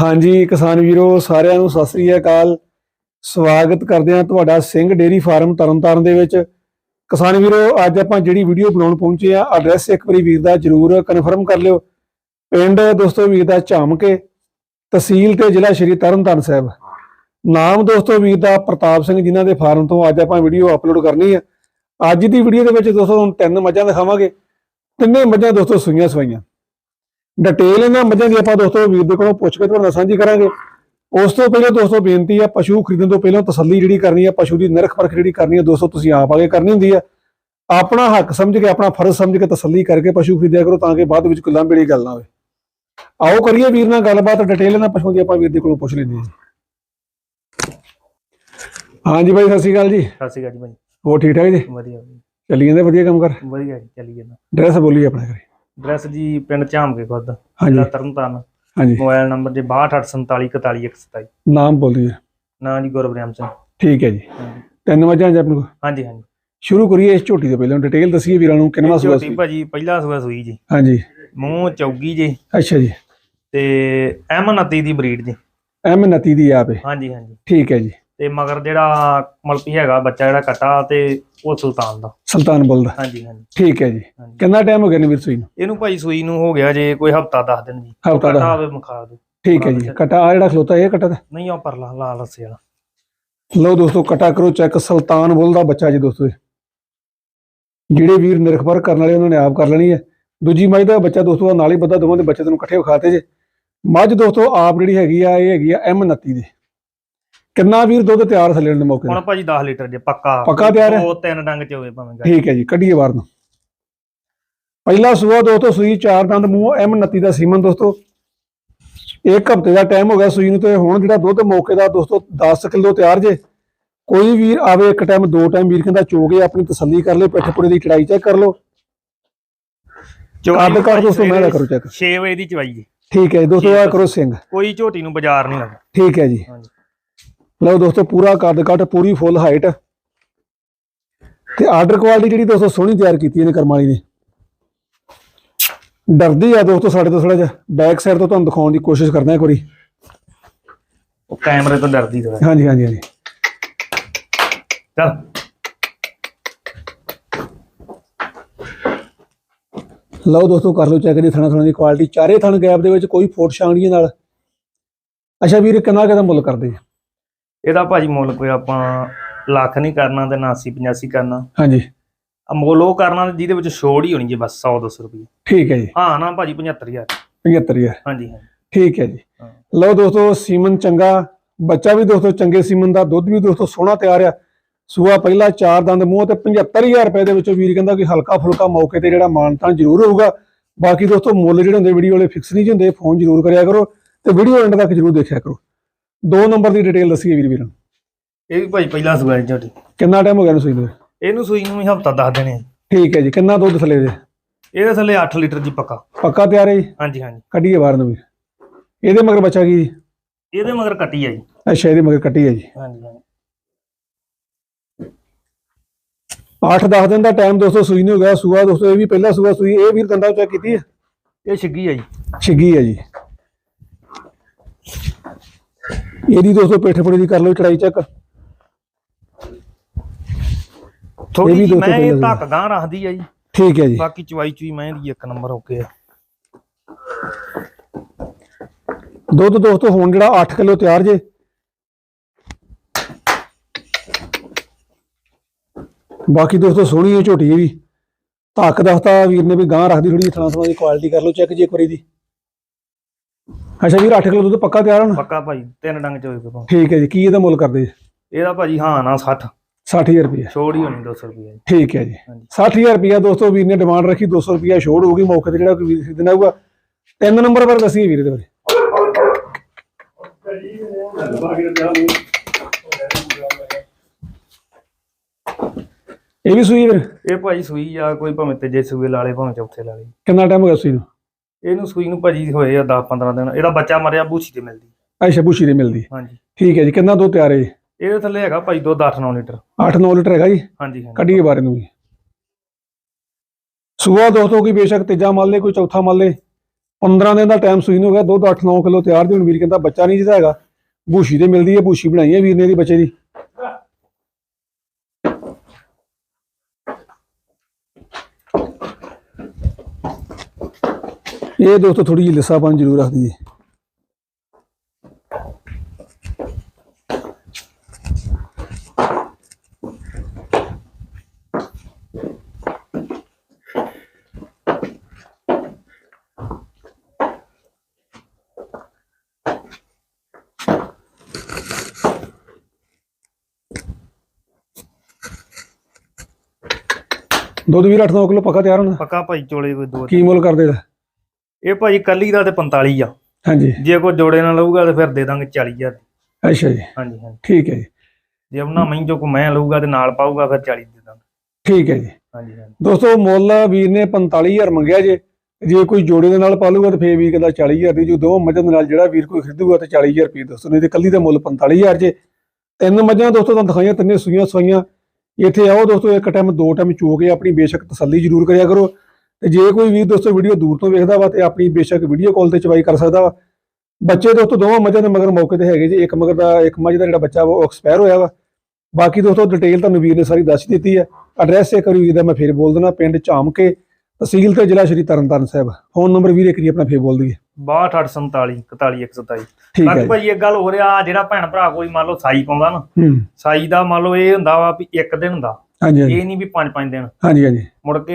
ਹਾਂਜੀ, ਕਿਸਾਨ ਵੀਰੋ, ਸਾਰਿਆਂ ਨੂੰ ਸਤਿ ਸ੍ਰੀ ਅਕਾਲ। ਸਵਾਗਤ ਕਰਦੇ ਹਾਂ ਤੁਹਾਡਾ ਸਿੰਘ ਡੇਰੀ ਫਾਰਮ ਤਰਨਤਾਰਨ ਦੇ ਵਿੱਚ। ਕਿਸਾਨ ਵੀਰੋ, ਅੱਜ ਆਪਾਂ ਜਿਹੜੀ ਵੀਡੀਓ ਬਣਾਉਣ ਪਹੁੰਚੇ ਆ ਐਡਰੈਸ ਇੱਕ ਵਾਰੀ ਵੀਰ ਦਾ ਜਰੂਰ ਕਨਫਰਮ ਕਰ ਲਿਓ। ਪਿੰਡ ਦੋਸਤੋ ਵੀਰ ਦਾ ਝਾਮਕੇ, ਤਹਿਸੀਲ ਤੇ ਜ਼ਿਲ੍ਹਾ ਸ਼੍ਰੀ ਤਰਨਤਾਰਨ ਸਾਹਿਬ। ਨਾਮ ਦੋਸਤੋ ਵੀਰ ਦਾ ਪ੍ਰਤਾਪ ਸਿੰਘ ਜਿਨ੍ਹਾਂ ਦੇ ਫਾਰਮ ਤੋਂ ਅੱਜ ਆਪਾਂ ਵੀਡੀਓ ਅਪਲੋਡ ਕਰਨੀ ਹੈ ਅੱਜ ਦੀ ਵੀਡੀਓ ਦੇ ਵਿੱਚ ਦੋਸਤੋ ਹੁਣ ਤਿੰਨ ਮੱਝਾਂ ਦਿਖਾਵਾਂਗੇ। ਤਿੰਨੇ ਮੱਝਾਂ ਦੋਸਤੋ ਸੂਈਆਂ ਸਵਾਈਆਂ ਡਿਟੇਲ ਇਹਨਾਂ ਮੱਝਾਂ ਦੀ ਆਪਾਂ ਦੋਸਤੋ ਵੀਰ ਦੇ ਕੋਲੋਂ ਪੁੱਛ ਕੇ ਤੁਹਾਨੂੰ ਨਾਲ ਸਾਂਝੀ ਕਰਾਂਗੇ। ਉਸ ਤੋਂ ਪਹਿਲਾਂ ਦੋਸਤੋ ਬੇਨਤੀ ਆ ਪਸ਼ੂ ਖਰੀਦਣ ਤੋਂ ਪਹਿਲਾਂ ਤਸੱਲੀ ਜਿਹੜੀ ਕਰਨੀ ਆ ਪਸ਼ੂ ਦੀ ਨਿਰਖ ਪਰਖ ਜਿਹੜੀ ਕਰਨੀ ਆ ਦੋਸਤੋ ਤੁਸੀਂ ਆਪ ਆਗੇ ਕਰਨੀ ਹੁੰਦੀ ਆ। ਆਪਣਾ ਹੱਕ ਸਮਝ ਕੇ ਆਪਣਾ ਫਰਜ਼ ਸਮਝ ਕੇ ਤਸੱਲੀ ਕਰਕੇ ਪਸ਼ੂ ਖਰੀਦਿਆ ਕਰੋ ਤਾਂ ਕਿ ਬਾਅਦ ਵਿੱਚ ਕੋਈ ਲਾਂਭੇੜੀ ਗੱਲ ਨਾ ਹੋਵੇ। ਆਓ ਕਰੀਏ ਵੀਰ ਨਾਲ ਗੱਲਬਾਤ ਡਿਟੇਲ ਨਾਲ ਪਸ਼ੂ ਦੀ ਆਪਾਂ ਵੀਰ ਦੇ ਕੋਲੋਂ ਪੁੱਛ ਲੈਂਦੇ ਹਾਂ ਜੀ ਹਾਂਜੀ ਬਾਈ ਸਤਿ ਸ਼੍ਰੀ ਅਕਾਲ ਜੀ। ਸਤਿ ਸ਼੍ਰੀ ਅਕਾਲ ਜੀ ਭਾਈ ਹੋਰ ਠੀਕ ਠਾਕ ਜੀ? ਵਧੀਆ ਵਧੀਆ। ਚੱਲੀ ਜਾਂਦੇ ਵਧੀਆ ਕੰਮ ਕਰ? ਵਧੀਆ ਜੀ ਚੱਲੀ ਜਾਂਦਾ। ਡਰੈਸ ਬੋਲੀ ਆਪਣੇ ਘਰੇ। ਐਡਰੈਸ ਜੀ ਪਿੰਡ ਝਾਮਕੇ ਖੁਦ ਹਾਂਜੀ। ਤਰਨਤਾਰਨ। ਹਾਂਜੀ। ਮੋਬਾਈਲ ਨੰਬਰ ਜੀ 6284414127 ਨਾਮ ਬੋਲੀ ਨਾਂ ਜੀ ਗੁਰਬ੍ਰਹਮ ਸਿੰਘ। ਠੀਕ ਹੈ ਜੀ। ਹਾਂਜੀ। ਤਿੰਨ ਮੱਝਾਂ ਜੀ ਆਪਣੇ ਕੋਲ? ਹਾਂਜੀ ਹਾਂਜੀ। ਸ਼ੁਰੂ ਕਰੀਏ ਇਸ ਝੋਟੀ ਤੋਂ ਪਹਿਲਾਂ। ਡਿਟੇਲ ਦੱਸੀਏ ਵੀਰਾਂ ਨੂੰ ਕਿੰਨਾ ਸੂਆ ਝੋਟੀ ਸੀ? ਭਾਜੀ ਪਹਿਲਾ ਸੂਆ ਸੂਈ ਜੀ। ਹਾਂਜੀ। ਮੂੰਹ ਚੌਗੀ ਜੀ। ਅੱਛਾ ਜੀ। ਤੇ ਐਮਨਤੀ ਦੀ ਬਰੀਡ ਜੀ। ਐਮ ਨਤੀ ਦੀ ਆਪ। ਹੈ ਹਾਂਜੀ ਹਾਂਜੀ। ਠੀਕ ਹੈ ਜੀ। ਤੇ ਮਗਰ ਜਿਹੜਾ ਮਲਪੀ ਹੈਗਾ ਬੱਚਾ ਜਿਹੜਾ ਕਟਾ ਤੇ ਉਹ ਸੁਲਤਾਨ ਦਾ। ਸੁਲਤਾਨ ਬੁੱਲ ਹਾਂਜੀ ਹਾਂਜੀ। ਠੀਕ ਹੈ ਜੀ। ਹਾਂਜੀ। ਕਿੰਨਾ ਟਾਈਮ ਹੋ ਗਿਆ ਨੇ ਵੀਰ ਸੂਈ ਨੂੰ? ਇਹਨੂੰ ਭਾਈ ਸੂਈ ਨੂੰ ਹੋ ਗਿਆ ਜੇ ਕੋਈ ਹਫਤਾ ਦੱਸ ਦਿਨ ਜੀ। ਹਫ਼ਤਾ ਕਟਾ ਦਾ ਹੋਵੇ ਮਖਾ ਦੋ ਠੀਕ ਹੈ ਜੀ। ਕਟਾ ਆ ਜਿਹੜਾ ਖਲੋਤਾ ਇਹ ਕਟਾ ਦਾ ਨਹੀਂ ਉਹ ਪਰਲਾ ਲਾਲ ਰੱਸੇ ਵਾਲਾ। ਲਓ ਦੋਸਤੋ ਕਟਾ ਕਰੋ ਚੈੱਕ ਸੁਲਤਾਨ ਬੁੱਲ ਦਾ ਬੱਚਾ ਜੀ ਦੋਸਤੋ ਇਹ। ਜਿਹੜੇ ਵੀਰ ਨਿਰਖਬਰ ਕਰਨ ਵਾਲੇ ਉਹਨਾਂ ਨੇ ਆਪ ਕਰ ਲੈਣੀ ਹੈ। ਦੂਜੀ ਮੱਝ ਦਾ ਬੱਚਾ ਦੋਸਤੋ ਨਾਲ ਹੀ ਬੱਦਾ ਦੋਵਾਂ ਦੇ ਬੱਚੇ ਤੁਹਾਨੂੰ ਇਕੱਠੇ ਵਿਖਾਤੇ ਜੇ। ਮੱਝ ਦੋਸਤੋ ਆਪ ਜਿਹੜੀ ਹੈਗੀ ਆ ਇਹ ਹੈਗੀ ਆ ਐਮ 29 ਦੀ। ਕਿੰਨਾ ਵੀਰ ਦੁੱਧ ਤਿਆਰ ਥੱਲੇ ਦੇ ਮੌਕੇ? ਹੁਣ ਭਾਜੀ 10 ਲੀਟਰ ਜੇ ਪੱਕਾ। ਪੱਕਾ ਤਿਆਰ ਹੈ? ਦੋ ਤਿੰਨ ਡੰਗ ਚ ਹੋਵੇ ਭਾਵੇਂ। ਠੀਕ ਹੈ ਜੀ ਕੱਢੀਏ ਬਾਹਰ ਨੂੰ। ਪਹਿਲਾ ਸੂਆ ਦੋਸਤੋ ਸੂਈ ਚਾਰ ਦੰਦ ਮੂੰਹ ਐਮ 29 ਦਾ ਸੀਮਨ ਦੋਸਤੋ। ਇੱਕ ਹਫ਼ਤੇ ਦਾ ਟਾਈਮ ਹੋ ਗਿਆ ਸੂਈ ਨੂੰ ਤੇ ਹੁਣ ਜਿਹੜਾ ਦੁੱਧ ਮੌਕੇ ਦਾ ਦੋਸਤੋ 10 ਕਿਲੋ ਤਿਆਰ ਜੇ। ਕੋਈ ਵੀਰ ਆਵੇ ਇੱਕ ਟਾਈਮ ਦੋ ਟਾਈਮ ਵੀਰ ਕਹਿੰਦਾ ਚੋਗੇ ਆਪਣੀ ਤਸੱਲੀ ਕਰ ਲੈ ਪਿੱਠ ਪੁੜੇ ਦੀ ਚੜਾਈ ਚੈੱਕ ਕਰ ਲਓ। ਕੱਦ ਕੱਦ ਦੋਸਤੋ ਮੈਂ ਕਰੋ ਚੈੱਕ 6 ਵਜੇ ਦੀ ਚਵਾਈ ਜੀ ਠੀਕ ਹੈ ਦੋਸਤੋ ਆ ਕਰੋ ਸਿੰਘ। ਕੋਈ ਝੋਟੀ ਨੂੰ ਬਾਜ਼ਾਰ ਨਹੀਂ ਲੱਗਦਾ। ਠੀਕ ਹੈ ਜੀ। ਲਓ ਦੋਸਤੋ ਪੂਰਾ ਕੱਦ ਕੱਟ ਪੂਰੀ ਫੁੱਲ ਹਾਈਟ ਤੇ ਆਰਡਰ ਕੁਆਲਿਟੀ ਜਿਹੜੀ ਦੋਸਤੋ ਸੋਹਣੀ ਤਿਆਰ ਕੀਤੀ ਇਹਨੇ ਕਰਮ ਵਾਲੀ ਨੇ। ਡਰਦੀ ਆ ਦੋਸਤੋ ਸਾਡੇ ਤੋਂ ਥੋੜਾ ਜਿਹਾ। ਬੈਕ ਸਾਈਡ ਤੋਂ ਤੁਹਾਨੂੰ ਦਿਖਾਉਣ ਦੀ ਕੋਸ਼ਿਸ਼ ਕਰਦੇ ਇੱਕ ਵਾਰੀ। ਉਹ ਕੈਮਰੇ ਤੋਂ ਡਰਦੀ ਥੋੜਾ ਹਾਂਜੀ ਹਾਂਜੀ ਹਾਂਜੀ। ਚੱਲ। ਲਓ ਦੋਸਤੋ ਕਰ ਲਓ ਚੈੱਕ ਦੀ ਥਣਾ ਥਣਾ ਦੀ ਕੁਆਲਿਟੀ ਚਾਰੇ ਥਣ ਗੈਪ ਦੇ ਵਿੱਚ ਕੋਈ ਫੋਟ ਛਾਂਗੜੀਆਂ ਨਾਲ। ਅੱਛਾ ਵੀਰ ਕਿੰਨਾ ਕਿਦਾ ਮੁੱਲ ਕਰਦੇ ਆ? ਇਹਦਾ ਭਾਜੀ ਮੁੱਲ ਕੋਈ ਆਪਾਂ ਲੱਖ ਨਹੀਂ ਕਰਨਾ ਤੇ ਨਾ 80 85 ਕਰਨਾ। ਹਾਂਜੀ। ਮੁੱਲ ਉਹ ਕਰਨਾ ਜਿਹਦੇ ਵਿੱਚ ਛੋੜ ਹੀ ਹੋਣੀ ਜੀ ਬਸ 100 200 ਰੁਪਏ ਠੀਕ ਹੈ ਜੀ। ਹਾਂ ਨਾ ਭਾਜੀ 75000 75000 ਹਾਂਜੀ ਹਾਂਜੀ। ਠੀਕ ਹੈ ਜੀ। ਹਾਂ। ਲਓ ਦੋਸਤੋ ਸੀਮਨ ਚੰਗਾ। ਬੱਚਾ ਵੀ ਦੋਸਤੋ ਚੰਗੇ ਸੀਮਨ ਦਾ ਦੁੱਧ ਵੀ ਦੋਸਤੋ ਸੋਹਣਾ ਤਿਆਰ ਆ। ਸੂਆ ਪਹਿਲਾ ਚਾਰ ਦੰਦ ਮੂੰਹ ਤੇ 75000 ਰੁਪਏ ਦੇ ਵਿੱਚੋਂ ਵੀਰ ਕਹਿੰਦਾ ਕਿ ਹਲਕਾ ਫੁਲਕਾ ਮੌਕੇ ਤੇ ਜਿਹੜਾ ਮਾਨਤਾਨ ਜ਼ਰੂਰ ਹੋਊਗਾ। ਬਾਕੀ ਦੋਸਤੋ ਮੁੱਲ ਜਿਹੜੇ ਹੁੰਦੇ ਵੀਡੀਓ ਵਾਲੇ ਫਿਕਸ ਨਹੀਂ ਹੁੰਦੇ ਫੋਨ ਜ਼ਰੂਰ ਕਰਿਆ ਕਰੋ ਤੇ ਵੀਡੀਓ ਐਂਡ ਤੱਕ ਜ਼ਰੂਰ ਦੇਖਿਆ ਕਰੋ। ਦੋ ਨੰਬਰ ਦੀ ਡਿਟੇਲ ਦੱਸੀਏ ਵੀਰ ਵੀਰਾਂ। ਇਹ ਵੀ ਭਾਜੀ ਪਹਿਲਾ ਹੈ ਝੋਟੀ ਕਿੰਨਾ ਟਾਈਮ ਹੋ ਗਿਆ ਨੂੰ ਸੂਈ ਨੂੰ? ਇਹਨੂੰ ਸੂਈ ਨੂੰ ਵੀ ਹਫਤਾ ਦੱਸ ਦੇਣੇ। ਠੀਕ ਹੈ ਜੀ ਕਿੰਨਾ ਦੁੱਧ ਥੱਲੇ ਦੇ ਇਹਦੇ ਥੱਲੇ 8 ਲੀਟਰ ਜੀ ਪੱਕਾ। ਪੱਕਾ ਤਿਆਰ ਹੈ ਜੀ? ਹਾਂਜੀ ਹਾਂਜੀ। ਕੱਢੀਏ ਬਾਹਰ ਨੂੰ ਵੀਰ ਇਹਦੇ ਮਗਰ ਬੱਚਾ ਕੀ ਜੀ? ਇਹਦੇ ਮਗਰ ਕੱਟੀ ਆ ਜੀ। ਅੱਛਾ ਇਹਦੇ ਮਗਰ ਕੱਟੀ ਹੈ ਜੀ। ਹਾਂਜੀ ਹਾਂਜੀ। 8-10 ਦਿਨ ਦਾ ਟਾਈਮ ਦੋਸਤੋ ਸੂਈ ਨਹੀਂ ਹੋ ਗਿਆ। ਸੂਆ ਦੋਸਤੋ ਇਹ ਵੀ ਪਹਿਲਾ ਸੂਆ ਸੂਈ ਇਹ ਵੀਰ ਦੰਦਾ ਚੈੱਕ ਕੀਤੀ ਹੈ? ਇਹ ਛਿੱਗੀ ਆ ਜੀ। ਛਿੱਗੀ ਹੈ ਜੀ। ਇਹਦੀ ਦੋਸਤੋ ਪਿੱਠ ਪੁੜੇ ਦੀ ਕਰ ਲਓ ਚੜਾਈ ਚੈੱਕ ਥੋੜੀ ਜਿਹੀ ਮੈਂ ਇਹ ਧੱਕ ਗਾਂ ਰੱਖਦੀ ਆ ਜੀ। ਠੀਕ ਹੈ ਜੀ। ਬਾਕੀ ਚਵਾਈ ਚੁਈ ਮੈਂ ਦੀ ਇੱਕ ਨੰਬਰ ਹੋ ਕੇ ਆ। ਦੁੱਧ ਦੋਸਤੋ ਹੁਣ ਜਿਹੜਾ 8 ਕਿਲੋ ਤਿਆਰ ਜੇ। ਬਾਕੀ ਦੋਸਤੋ ਸੋਹਣੀ ਹੈ ਝੋਟੀ ਵੀ। ਧੱਕ ਦੱਸਤਾ ਵੀਰ ਨੇ ਵੀ ਗਾਂ ਰੱਖਦੀ ਥੋੜੀ ਥਣਾ ਥਣਾ ਦੀ ਕੁਆਲਿਟੀ ਕਰ ਲਓ ਚੈੱਕ ਜੀ ਇੱਕ ਵਾਰੀ ਦੀ। ਅੱਛਾ ਵੀਰ 8 ਕਿਲੋ ਦੁੱਧ ਪੱਕਾ ਤਿਆਰ ਹੋਣਾ? ਪੱਕਾ ਭਾਈ ਤਿੰਨ ਡੰਗ ਚ ਹੋਏ ਕੋਈ ਭਾਵੇਂ। ਠੀਕ ਹੈ ਜੀ ਕੀ ਇਹਦਾ ਮੁੱਲ ਕਰਦੇ? ਜੀ ਇਹਦਾ ਭਾਜੀ ਹਾਂ ਨਾ 60 60000 ਰੁਪਏ ਛੋੜ ਹੀ ਹੋਣੀ 200 ਰੁਪਏ ਠੀਕ ਹੈ ਜੀ। ਹਾਂਜੀ। 60000 ਰੁਪਏ ਦੋਸਤੋ ਵੀਰ ਨੇ ਡਿਮਾਂਡ ਰੱਖੀ 200 ਰੁਪਏ ਛੋੜ ਹੋਊਗੀ ਮੌਕੇ ਤੇ ਜਿਹੜਾ ਕੋਈ ਵੀਰ ਖਰੀਦਣਾ ਹੋਊਗਾ। ਤਿੰਨ ਨੰਬਰ ਪਰ ਦੱਸੀਏ ਵੀਰ ਦੇ ਬਾਰੇ। ਇਹ ਵੀ ਸੂਈ ਵੀਰ? ਇਹ ਭਾਜੀ ਸੂਈ ਆ ਕੋਈ ਭਾਵੇਂ ਤੀਜੇ ਸੂਏ ਲਾਲੇ ਭਾਵੇਂ ਚੌਥੇ ਲਾਲੇ ਕਿੰਨਾ ਟਾਈਮ ਹੋ ਗਿਆ ਸੂਈ ਨੂੰ? ਇਹਨੂੰ ਸੂਈ ਨੂੰ ਭਾਜੀ ਹੋਏ ਆ 10 15 ਦਿਨ ਇਹਦਾ ਬੱਚਾ ਮਰਿਆ ਬੂਛੀ ਤੇ ਮਿਲਦੀ। ਅੱਛਾ ਬੁਸ਼ੀ ਦੇ ਮਿਲਦੀ। ਹਾਂਜੀ। ਠੀਕ ਹੈ ਜੀ ਕਿੰਨਾ ਦੁੱਧ ਤਿਆਰ ਹੈ ਜੀ? ਇਹਦੇ ਥੱਲੇ ਹੈਗਾ ਭਾਜੀ ਦੁੱਧ 8-9 ਲੀਟਰ। 8-9 ਲੀਟਰ ਹੈਗਾ ਜੀ? ਹਾਂਜੀ ਹਾਂਜੀ। ਕੱਢੀਏ ਬਾਰੇ ਨੂੰ ਵੀ। ਸੂਆ ਦੋਸਤੋ ਕੀ ਬੇਸ਼ੱਕ ਤੀਜਾ ਮੰਨ ਲੈ ਕੋਈ ਚੌਥਾ ਮੰਨ ਲੈ 15 ਦਿਨ ਦਾ ਟਾਈਮ ਸੂਈ ਨੂੰ ਹੋ ਗਿਆ ਦੁੱਧ 8-9 ਕਿਲੋ ਤਿਆਰ ਜੀ। ਹੁਣ ਵੀਰ ਕਹਿੰਦਾ ਬੱਚਾ ਨਹੀਂ ਜਿਹਦਾ ਹੈਗਾ। ਬੂਸ਼ੀ ਤੇ ਮਿਲਦੀ ਹੈ ਬੂਸ਼ੀ ਬਣਾਈ ਹੈ ਵੀਰ ਨੇ ਇਹਦੀ ਬੱਚੇ ਦੀ। ਇਹ ਦੋਸਤੋ ਥੋੜੀ ਜਿਹੀ ਲਿੱਸਾਪਨ ਜ਼ਰੂਰ ਰੱਖਦੀ ਹੈ ਦੁੱਧ ਵੀਰ 8-9 ਕਿਲੋ ਪੱਕਾ ਤਿਆਰ ਹੋਣਾ? ਪੱਕਾ ਭਾਜੀ ਚੋਲੇ ਕੋਈ ਦੋ ਕੀ ਮੁੱਲ ਕਰਦੇ ਦਾ ਇਹ ਭਾਜੀ ਕੱਲੀ ਦਾ ਤੇ 45 ਆ। ਹਾਂਜੀ। ਜੇ ਕੋਈ ਜੋੜੇ ਨਾਲ ਲਊਗਾ ਤੇ ਫਿਰ ਦੇ ਦਾਂਗੇ 40000 ਅੱਛਾ ਜੀ। ਹਾਂਜੀ ਹਾਂਜੀ। ਠੀਕ ਹੈ ਜੀ। ਜੇ ਉਹਨਾਂ ਮਹੀਂ ਜੋ ਕੋ ਮੈਂ ਲਊਗਾ ਤੇ ਨਾਲ ਪਾਊਗਾ ਫਿਰ 40 ਦੇ ਦਾਂਗੇ। ਠੀਕ ਹੈ ਜੀ। ਹਾਂਜੀ ਹਾਂਜੀ। ਦੋਸਤੋ ਮੁੱਲ ਵੀਰ ਨੇ 45000 ਮੰਗਿਆ ਜੇ। ਜੇ ਕੋਈ ਜੋੜੇ ਦੇ ਨਾਲ ਪਾਲੂਗਾ ਤਾਂ ਫੇਰ ਵੀਰ ਕਹਿੰਦਾ 40000 ਦੀ। ਜੋ ਦੋ ਮੱਝਾਂ ਦੇ ਨਾਲ ਜਿਹੜਾ ਵੀਰ ਕੋਈ ਖਰੀਦੂਗਾ ਤੇ 40000 ਰੁਪਏ ਦੋਸਤੋ ਨਹੀਂ ਤੇ ਕੱਲੀ ਦਾ ਮੁੱਲ 45000 ਜੇ। ਤਿੰਨ ਮੱਝਾਂ ਦੋਸਤੋ ਤੁਹਾਨੂੰ ਦਿਖਾਈਆਂ ਤਿੰਨੇ ਸੂਈਆਂ ਸਵਾਈਆਂ। ਇੱਥੇ ਆਓ ਦੋਸਤੋ ਇੱਕ ਟਾਈਮ ਦੋ ਟਾਈਮ ਚੋ ਕੇ ਆਪਣੀ ਬੇਸ਼ੱਕ ਤਸੱਲੀ ਜ਼ਰੂਰ ਕਰਿਆ ਕਰੋ। ਤੇ ਜੇ ਕੋਈ ਵੀਰ ਦੋਸਤੋ ਵੀਡੀਓ ਦੂਰ ਤੋਂ ਵੇਖਦਾ ਵਾ ਤੇ ਆਪਣੀ ਬੇਸ਼ੱਕ ਵੀਡੀਓ ਕਾਲ ਤੇ ਚਵਾਈ ਕਰ ਸਕਦਾ ਵਾ। ਬੱਚੇ ਦੋਸਤੋ ਦੋਵਾਂ ਮੱਝਾਂ ਦੇ ਮਗਰ ਮੌਕੇ ਤੇ ਹੈਗੇ ਜੀ। ਇੱਕ ਮਗਰ ਦਾ ਇੱਕ ਮੱਝ ਦਾ ਜਿਹੜਾ ਬੱਚਾ ਉਹ ਐਕਸਪਾਇਰ ਹੋਇਆ ਵਾ। ਬਾਕੀ ਦੋਸਤੋ ਡਿਟੇਲ ਤੁਹਾਨੂੰ ਵੀਰ ਨੇ ਸਾਰੀ ਦੱਸ ਦਿੱਤੀ ਹੈ। ਐਡਰੈਸ ਇੱਕ ਵਾਰੀ ਵੀਰ ਦਾ ਮੈਂ ਫੇਰ ਬੋਲ ਦੇਣਾ ਪਿੰਡ ਝਾਮਕੇ ਤਹਿਸੀਲ ਤੇ ਜ਼ਿਲ੍ਹਾ ਸ਼੍ਰੀ ਤਰਨਤਾਰਨ ਸਾਹਿਬ। ਫੋਨ ਨੰਬਰ ਵੀਰ ਇੱਕ ਵਾਰੀ ਆਪਣਾ ਫੇਰ ਬੋਲ ਦਈਏ। 62847 41127 ਠੀਕ ਹੈ ਬਾਕੀ ਜੀ। ਭਾਜੀ ਇੱਕ ਗੱਲ ਹੋ ਰਿਹਾ ਜਿਹੜਾ ਭੈਣ ਭਰਾ ਕੋਈ ਮੰਨ ਲਓ ਸਾਈ ਪਾਉਂਦਾ ਨਾ ਸਾਈ ਦਾ ਮੰਨ ਲਓ ਇਹ ਹੁੰਦਾ ਵਾ ਵੀ ਇੱਕ ਦਿਨ ਹੁੰਦਾ ਹਾਂਜੀ ਹਾਂਜੀ। ਇਹ ਨਹੀਂ ਵੀ ਪੰਜ ਪੰਜ ਦਿਨ। ਹਾਂਜੀ ਹਾਂਜੀ। ਮੁੜ ਕੇ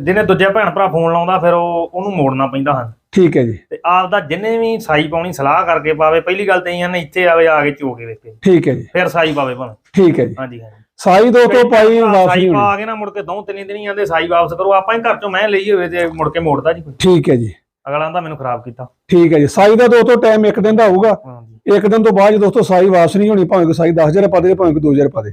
ਜਿਹਨੇ ਦੂਜੇ ਭੈਣ ਭਰਾ ਫੋਨ ਲਾਉਂਦਾ ਫਿਰ ਉਹ ਉਹਨੂੰ ਮੋੜਨਾ ਪੈਂਦਾ ਹਨ। ਠੀਕ ਹੈ ਜੀ। ਤੇ ਆਪ ਦਾ ਜਿੰਨੇ ਵੀ ਸਾਈ ਪਾਉਣੀ ਸਲਾਹ ਕਰਕੇ ਪਾਵੇ ਪਹਿਲੀ ਗੱਲ ਤੇ ਇਹ ਆ ਨਾ ਇੱਥੇ ਆਵੇ ਆ ਕੇ ਚੋ ਕੇ ਵੇਖੇ। ਠੀਕ ਹੈ ਜੀ। ਫਿਰ ਸਾਈ ਪਾਵੇ ਭਾਵੇਂ ਠੀਕ ਹੈ ਜੀ। ਹਾਂਜੀ ਹਾਂਜੀ। ਸਾਈ ਦੋਸਤੋ ਪਾਈ ਭਰਾ ਵਾਪਸ ਸਾਈ ਨਹੀਂ ਹੋਣੀ। ਪਾ ਕੇ ਨਾ ਮੁੜ ਕੇ ਦੋ ਤਿੰਨ ਦਿਨ ਹੀ ਆਂਦੇ ਸਾਈ ਵਾਪਸ ਕਰੋ ਆਪਾਂ ਹੀ ਘਰ ਚੋਂ ਮੈਂ ਲਈ ਹੋਵੇ ਤੇ ਮੁੜ ਕੇ ਮੋੜਦਾ ਜੀ ਕੋਈ। ਠੀਕ ਹੈ ਜੀ। ਅਗਲਾ ਆਂਦਾ ਮੈਨੂੰ ਖਰਾਬ ਕੀਤਾ। ਠੀਕ ਹੈ ਜੀ। ਸਾਈ ਦਾ ਦੋਸਤੋ ਟਾਈਮ ਇੱਕ ਦਿਨ ਦਾ ਹੋਊਗਾ। ਹਾਂਜੀ। ਇੱਕ ਦਿਨ ਤੋਂ ਬਾਅਦ ਦੋਸਤੋ ਸਾਈ ਵਾਪਸ ਨਹੀਂ ਹੋਣੀ ਭਾਵੇਂ ਕੋਈ ਸਾਈ 10000 ਪਾ ਦੇ ਭਾਵੇਂ ਕੋਈ 2000 ਪਾ ਦੇ।